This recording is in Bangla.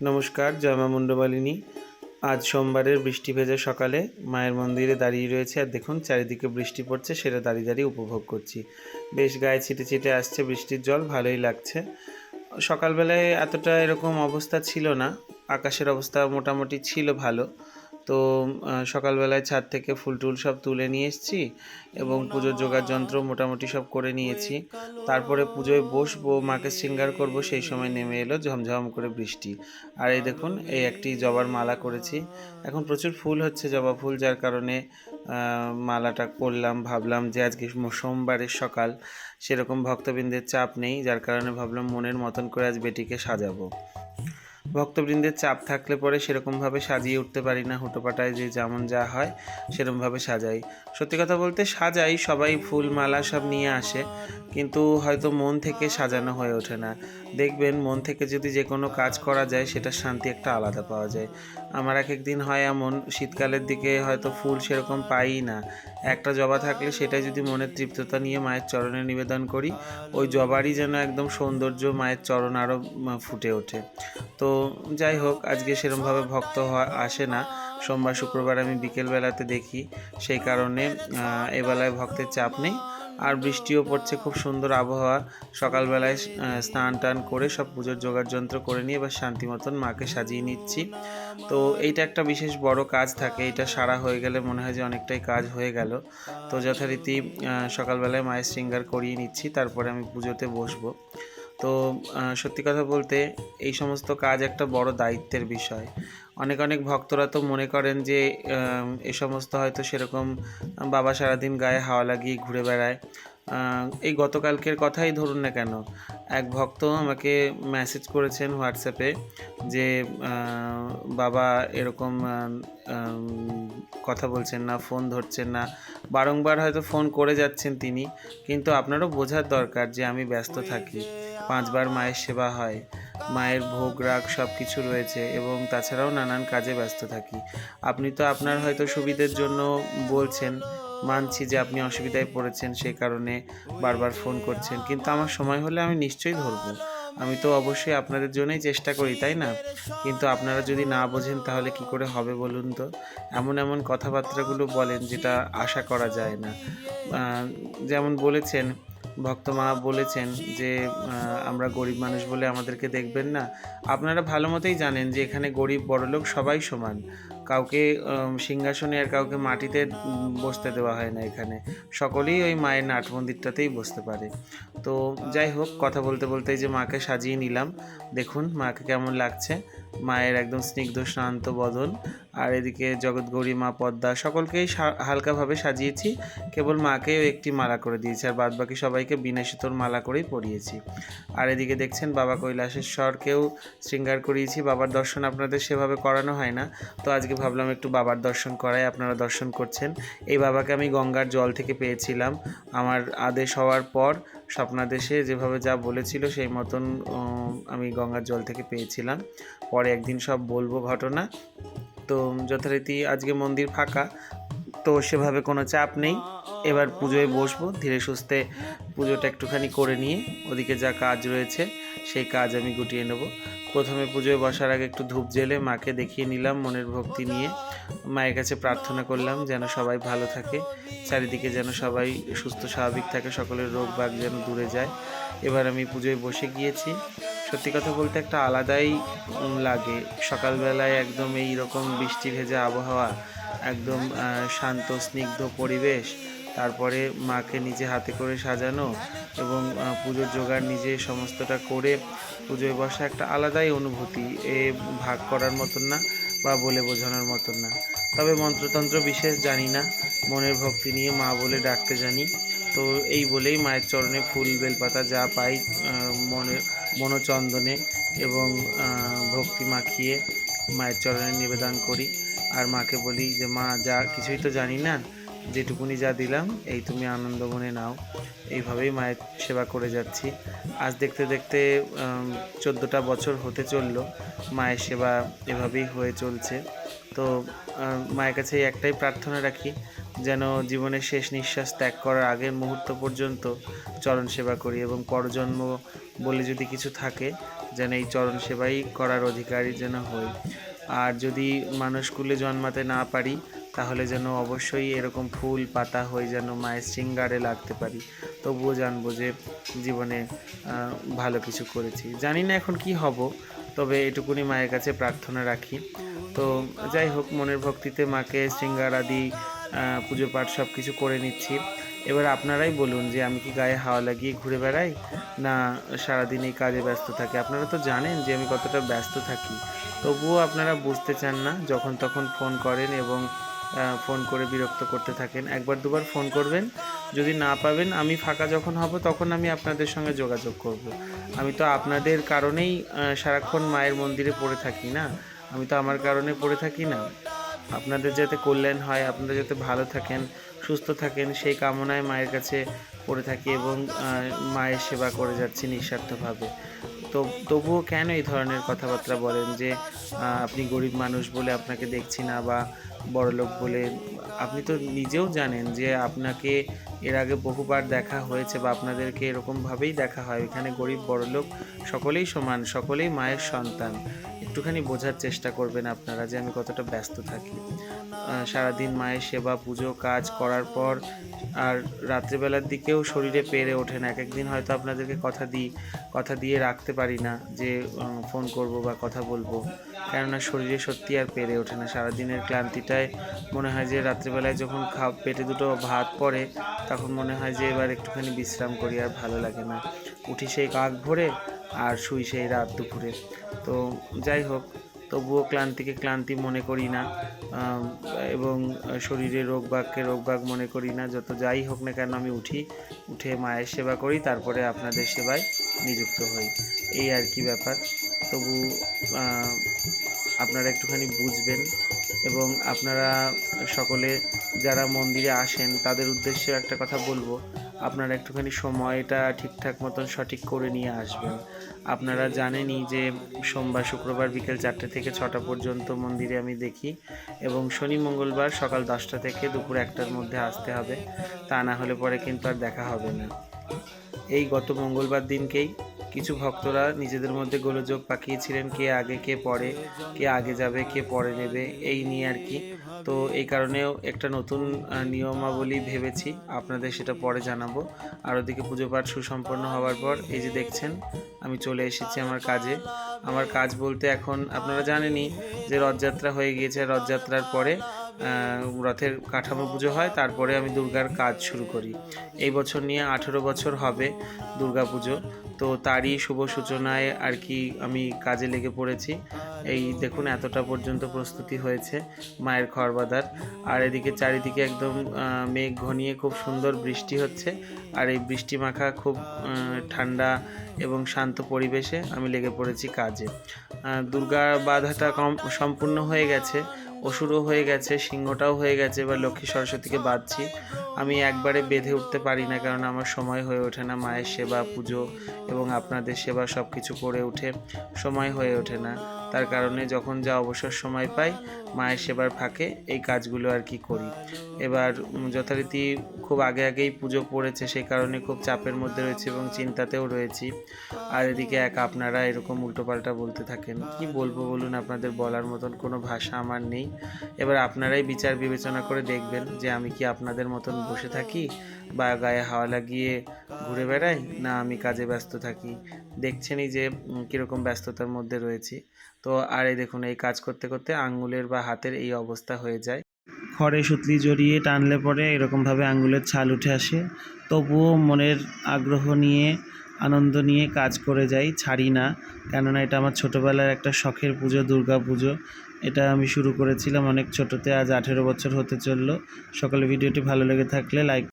নমস্কার জয়মা মুন্ডমালিনী আজ সোমবারের বৃষ্টি ভেজা সকালে মায়ের মন্দিরে দাঁড়িয়ে রয়েছে আর দেখুন চারিদিকে বৃষ্টি পড়ছে, সেটা দাঁড়িয়ে দাঁড়িয়ে উপভোগ করছি। বেশ গায়ে ছিটে ছিটে আসছে বৃষ্টির জল, ভালোই লাগছে। সকালবেলায় এতটা এরকম অবস্থা ছিল না, আকাশের অবস্থা মোটামুটি ছিল ভালো। তো সকালবেলায় ছাদ থেকে ফুল টুল সব তুলে নিয়ে এসেছি এবং পুজোর জোগাড় যন্ত্র মোটামুটি সব করে নিয়েছি। তারপরে পুজোয় বসবো, মাকে শৃঙ্গার করব, সেই সময় নেমে এলো ঝমঝম করে বৃষ্টি। আর এই দেখুন, এই একটি জবার মালা করেছি। এখন প্রচুর ফুল হচ্ছে, জবা ফুল, যার কারণে মালাটা করলাম, ভাবলাম যে আজকে সোমবারের সকাল, সেরকম ভক্তবৃন্দের চাপ নেই, যার কারণে ভাবলাম মনের মতন করে আজ বেটিকে সাজাবো। ভক্তবৃন্দের চাপ থাকলে পরে সেরকমভাবে সাজিয়ে উঠতে পারি না, হুটোপাটায় যে যেমন যা হয় সেরকমভাবে সাজাই। সত্যি কথা বলতে সাজাই, সবাই ফুল মালা সব নিয়ে আসে, কিন্তু হয়তো মন থেকে সাজানো হয়ে ওঠে না। দেখবেন মন থেকে যদি যে কোনো কাজ করা যায়, সেটা শান্তি একটা আলাদা পাওয়া যায়। আমার এক একদিন হয় এমন, শীতকালের দিকে হয়তো ফুল সেরকম পাই না। একটা জবা থাকলে সেটাই যদি মনের তৃপ্ততা নিয়ে মায়ের চরণে নিবেদন করি, ওই জবারই যেন একদম সৌন্দর্য মায়ের চরণ আরও ফুটে ওঠে। তো যাই হোক, আজকে সেরমভাবে ভক্ত আসে না। সোমবার, শুক্রবার আমি বিকেলবেলাতে দেখি। সেই কারণে এবেলায় ভক্তের চাপ নেই। আর বৃষ্টিও পড়ছে, খুব সুন্দর আবহাওয়া। সকালবেলায় স্নান টান করে সব পুজোর যোগার যন্ত্র করে নিয়ে এবার শান্তি মতন মাকে সাজিয়ে নিচ্ছি। তো এইটা একটা বিশেষ বড় কাজ থাকে, এটা সারা হয়ে গেলে মনে হয় যে অনেকটাই কাজ হয়ে গেল। তো যথারীতি সকালবেলায় মায়ের শৃঙ্গার করিয়ে নিচ্ছি, তারপরে আমি পুজোতে বসবো। তো সত্যি কথা বলতে এই সমস্ত কাজ একটা বড় দায়িত্বের বিষয়। অনেক অনেক ভক্তরা তো মনে করেন যে এ সমস্ত হয়তো সেরকম বাবা সারাদিন গায়ে হাওয়া লাগিয়ে ঘুরে বেড়ায়। এই গতকালকের কথাই ধরুন না কেন, এক ভক্ত আমাকে মেসেজ করেছেন হোয়াটসঅ্যাপে যে বাবা এরকম কথা বলছেন না ফোন ধরছেন না। বারংবার হয়তো ফোন করে যাচ্ছেন তিনি, কিন্তু আপনারও বোঝার দরকার যে আমি ব্যস্ত থাকি। পাঁচবার মায়ের সেবা হয়। মায়ের ভোগ, রাগ সব কিছু রয়েছে এবং তাছাড়াও নানান কাজে ব্যস্ত থাকি। আপনি তো আপনার হয়তো সুবিধের জন্য বলছেন, মানছি যে আপনি অসুবিধায় পড়েছেন সেই কারণে বারবার ফোন করছেন, কিন্তু আমার সময় হলে আমি নিশ্চয়ই ধরবো। আমি তো অবশ্যই আপনাদের জন্যই চেষ্টা করি, তাই না? কিন্তু আপনারা যদি না বোঝেন তাহলে কি করে হবে বলুন তো? এমন এমন কথাবার্তাগুলো বলেন যেটা আশা করা যায় না। যেমন বলেছেন ভক্ত মা বলেছেন যে আমরা গরিব মানুষ বলে আমাদেরকে দেখবেন না। আপনারা ভালো মতোই জানেন যে, এখানে গরিব, বড়লোক সবাই সমান। কাউকে সিংহাসনে আর কাউকে মাটিতে বসতে দেওয়া হয় না এখানে। সকলেই ওই মায়ের নাট মন্দিরটাতেই বসতে পারে। তো যাই হোক, কথা বলতে বলতে যে মাকে সাজিয়ে নিলাম। দেখুন মাকে কেমন লাগছে। মায়ের একদম স্নিগ্ধ, শান্ত বদন। আর এদিকে জগৎগৌরী মা, পদ্মা সকলকেই হালকাভাবে সাজিয়েছি। কেবল মাকেও একটি মালা করে দিয়েছি আর বাদবাকি সবাইকে বিনা সুতোর মালা করেই পরিয়েছি। আর এদিকে দেখছেন বাবা কৈলাসেশ্বরকেও শৃঙ্গার করিয়েছি। বাবার দর্শন আপনাদের সেভাবে করানো হয় না। তো আজকে ভাবলাম একটু বাবার দর্শন করাই, আপনারা দর্শন করছেন। এই বাবাকে আমি গঙ্গার জল থেকে পেয়েছিলাম। আমার আদেশ হওয়ার পর স্বপ্নাদেশে যেভাবে যা বলেছিল, সেই মতন আমি গঙ্গার জল থেকে পেয়েছিলাম। পরে একদিন সব বলব ঘটনা। তো যথারীতি আজকে মন্দির ফাঁকা। তো সেভাবে কোনো চাপ নেই। এবার পুজোয় বসবো, ধীরে সুস্থে পুজোটা একটুখানি করে নিয়ে, ওদিকে যা কাজ রয়েছে, সেই কাজ আমি গুটিয়ে নেব। প্রথমে পুজোয় বসার আগে একটু ধূপ জেলে মাকে দেখিয়ে নিলাম মনের ভক্তি নিয়ে। মায়ের কাছে প্রার্থনা করলাম যেন সবাই ভালো থাকে, চারিদিকে যেন সবাই সুস্থ, স্বাভাবিক থাকে, সকলের রোগ বাগ যেন দূরে যায়। এবার আমি পুজোয় বসে গিয়েছি। সত্যি কথা বলতে একটা আলাদাই লাগে। সকালবেলায় একদম এই রকম বৃষ্টি ভেজা আবহাওয়া, একদম শান্ত, স্নিগ্ধ পরিবেশ তারপরে মাকে নিজে হাতে করে সাজানো এবং পুজোর জোগাড় নিজে সমস্তটা করে পুজোয় বসা একটা আলাদাই অনুভূতি, এ ভাগ করার মতন না বা বলে বোঝানোর মতন না। তবে মন্ত্রতন্ত্র বিশেষ জানি না, মনের ভক্তি নিয়ে মা বলে ডাকতে জানি। তো এই বলেই মায়ের চরণে ফুল, বেলপাতা যা পাই মনে, মনোচন্দনে এবং ভক্তি মাখিয়ে মায়ের চরণে নিবেদন করি। আর মাকে বলি যে, মা, যা কিছুই তো জানি না যেটুকুনি যা দিলাম, এই তুমি আনন্দ মনে নাও। এইভাবেই মায়ের সেবা করে যাচ্ছি। আজ দেখতে দেখতে চোদ্দোটা বছর হতে চলল, মায়ের সেবা এভাবেই হয়ে চলছে। তো মায়ের কাছে একটাই প্রার্থনা রাখি, যেন জীবনের শেষ নিঃশ্বাস ত্যাগ করার আগের মুহূর্ত পর্যন্ত চরণ সেবা করি এবং পরজন্ম বলে যদি কিছু থাকে, যেন এই চরণ সেবাই করার অধিকারী যেন হই। আর যদি মানুষ কুলে জন্মাতে না পারি তাহলে যেন অবশ্যই এরকম ফুল পাতা হয়ে যেন মায়ের শৃঙ্গারে লাগতে পারি। তবুও জানব যে জীবনে ভালো কিছু করেছি। জানি না এখন কি হব, তবে এটুকুনি মায়ের কাছে প্রার্থনা রাখি। তো যাই হোক, মনের ভক্তিতে মাকে শৃঙ্গার আদি পুজো পাঠ সব কিছু করে নিচ্ছি। এবার আপনারাই বলুন যে আমি কি গায়ে হাওয়া লাগিয়ে ঘুরে বেড়াই, না সারাদিন এই কাজে ব্যস্ত থাকি? আপনারা তো জানেন যে আমি কতটা ব্যস্ত থাকি। তবুও আপনারা বুঝতে চান না, যখন তখন ফোন করেন এবং ফোন করে বিরক্ত করতে থাকেন। একবার দুবার ফোন করবেন। যদি না পাবেন, আমি ফাঁকা যখন হব তখন আমি আপনাদের সঙ্গে যোগাযোগ করব। আমি তো আপনাদের কারণেই সারাক্ষণ মায়ের মন্দিরে পড়ে থাকি না। আমি তো আমার কারণে পড়ে থাকি না। আপনাদের যাতে কল্যাণ হয়, আপনারা যাতে ভালো থাকেন, সুস্থ থাকেন, সেই কামনায় মায়ের কাছে পড়ে থাকি এবং মায়ের সেবা করে যাচ্ছি নিঃস্বার্থভাবে। তো তবুও কেন এই ধরনের কথাবার্তা বলেন যে আপনি গরিব মানুষ বলে আপনাকে দেখছি না বা বড়লোক বলে, আপনি তো নিজেও জানেন যে আপনাকে এর আগে বহুবার দেখা হয়েছে বা আপনাদেরকে এরকমভাবেই দেখা হয়। এখানে গরিব বড়লোক সকলেই সমান, সকলেই মায়ের সন্তান। একটুখানি বোঝার চেষ্টা করবেন আপনারা যে আমি কতটা ব্যস্ত থাকি। সারাদিন মায়ের সেবা, পুজো, কাজ করার পর আর রাত্রেবেলার দিকেও শরীরে পেরে ওঠে না এক একদিন হয়তো আপনাদেরকে কথা দিই, কথা দিয়ে রাখতে পারি না যে ফোন করব বা কথা বলব। কেননা শরীরে সত্যি আর পেরে ওঠে না। সারাদিনের ক্লান্তিটায় মনে হয় যে, রাত্রিবেলায় যখন খা পেটে দুটো ভাত পড়ে, তখন মনে হয় যে, এবার একটুখানি বিশ্রাম করি আর ভালো লাগে না। উঠি সেই কাক ভরে আর শুই সেই রাত দুপুরে। তো যাই হোক তবুও ক্লান্তিকে ক্লান্তি মনে করি না এবং শরীরে রোগ বাগকে রোগ বাগ মনে করি না, যত যাই হোক না কেন আমি উঠি, উঠে মায়ের সেবা করি, তারপরে আপনাদের সেবায় নিযুক্ত হই। এই আর কি ব্যাপার। তবু আপনারা একটুখানি বুঝবেন এবং আপনারা সকলে যারা মন্দিরে আসেন, তাদের উদ্দেশ্যে একটা কথা বলব। আপনারা একটুখানি সময়টা ঠিকঠাক মতন সঠিক করে নিয়ে আসবেন। আপনারা জানেনই যে সোমবার, শুক্রবার বিকেল চারটে থেকে ছটা পর্যন্ত মন্দিরে আমি দেখি এবং শনি, মঙ্গলবার সকাল দশটা থেকে দুপুর একটার মধ্যে আসতে হবে। তা না হলে পরে কিন্তু আর দেখা হবে না। এই গত মঙ্গলবার দিনকেই কিছু ভক্তরা নিজেদের মধ্যে গোলযোগ পাকিয়েছিলেন, কে আগে, কে পরে, কে আগে যাবে, কে পরে নেবে, এই নিয়ে আর কি। তো এই কারণেও একটা নতুন নিয়মাবলী ভেবেছি, আপনাদের সেটা পরে জানাব। আর ওদিকে পুজো পাঠ সুসম্পন্ন হওয়ার পর, এই যে দেখছেন, আমি চলে এসেছি আমার কাজে। আমার কাজ বলতে এখন আপনারা জানেনই যে রথযাত্রা হয়ে গিয়েছে, রথযাত্রার পরে রথের কাঠামো পুজো হয়, তারপরে আমি দুর্গার কাজ শুরু করি। এই বছর নিয়ে আঠেরো বছর হবে দুর্গা পুজো। তো তারই শুভ সূচনায় আর কি আমি কাজে লেগে পড়েছি। এই দেখুন, এতটা পর্যন্ত প্রস্তুতি হয়েছে মায়ের খড়বাদার আর এদিকে চারিদিকে একদম মেঘ ঘনিয়ে খুব সুন্দর বৃষ্টি হচ্ছে। আর এই বৃষ্টি মাখা খুব ঠান্ডা এবং শান্ত পরিবেশে আমি লেগে পড়েছি কাজে। দুর্গা বাধাটা কম, সম্পূর্ণ হয়ে গেছে। অসুরও হয়ে গেছে, সিংহটাও হয়ে গেছে, এবার লক্ষ্মী সরস্বতীকে বাঁধছি। আমি একবারে বেঁধে উঠতে পারি না, কারণ আমার সময় হয়ে ওঠে না মায়ের সেবা, পুজো এবং আপনাদের সেবা সব কিছু করে উঠে। সময় হয়ে ওঠে না। তার কারণে যখন যা অবসর সময় পাই, মায়ের সেবার ফাঁকে এই কাজগুলো আর কি করি। এবার যথারীতি খুব আগে আগেই পুজো পড়েছে, সেই কারণে খুব চাপের মধ্যে রয়েছে এবং চিন্তাতেও রয়েছি। আর এদিকে এক আপনারা এরকম উল্টোপাল্টা বলতে থাকেন, কি বলব বলুন, আপনাদের বলার মতন কোনো ভাষা আমার নেই। এবার আপনারাই বিচার বিবেচনা করে দেখবেন যে আমি কি আপনাদের মতন বসে থাকি বা গায়ে হাওয়া লাগিয়ে ঘুরে বেড়াই, না আমি কাজে ব্যস্ত থাকি। দেখছেনই যে কীরকম ব্যস্ততার মধ্যে রয়েছি। তো আর এই দেখুন, এই কাজ করতে করতে আঙ্গুলের বা হাতের এই অবস্থা হয়ে যায়। খড়ে সুতলি জড়িয়ে টানলে পরে এরকমভাবে আঙ্গুলের ছাল উঠে আসে। তবুও মনের আগ্রহ নিয়ে, আনন্দ নিয়ে কাজ করে যাই, ছাড়ি না। কেননা এটা আমার ছোটোবেলার একটা শখের পুজো, দুর্গা পুজো। এটা আমি শুরু করেছিলাম অনেক ছোটোতে, আজ আঠেরো বছর হতে চলল। সকালে ভিডিওটি ভালো লেগে থাকলে লাইক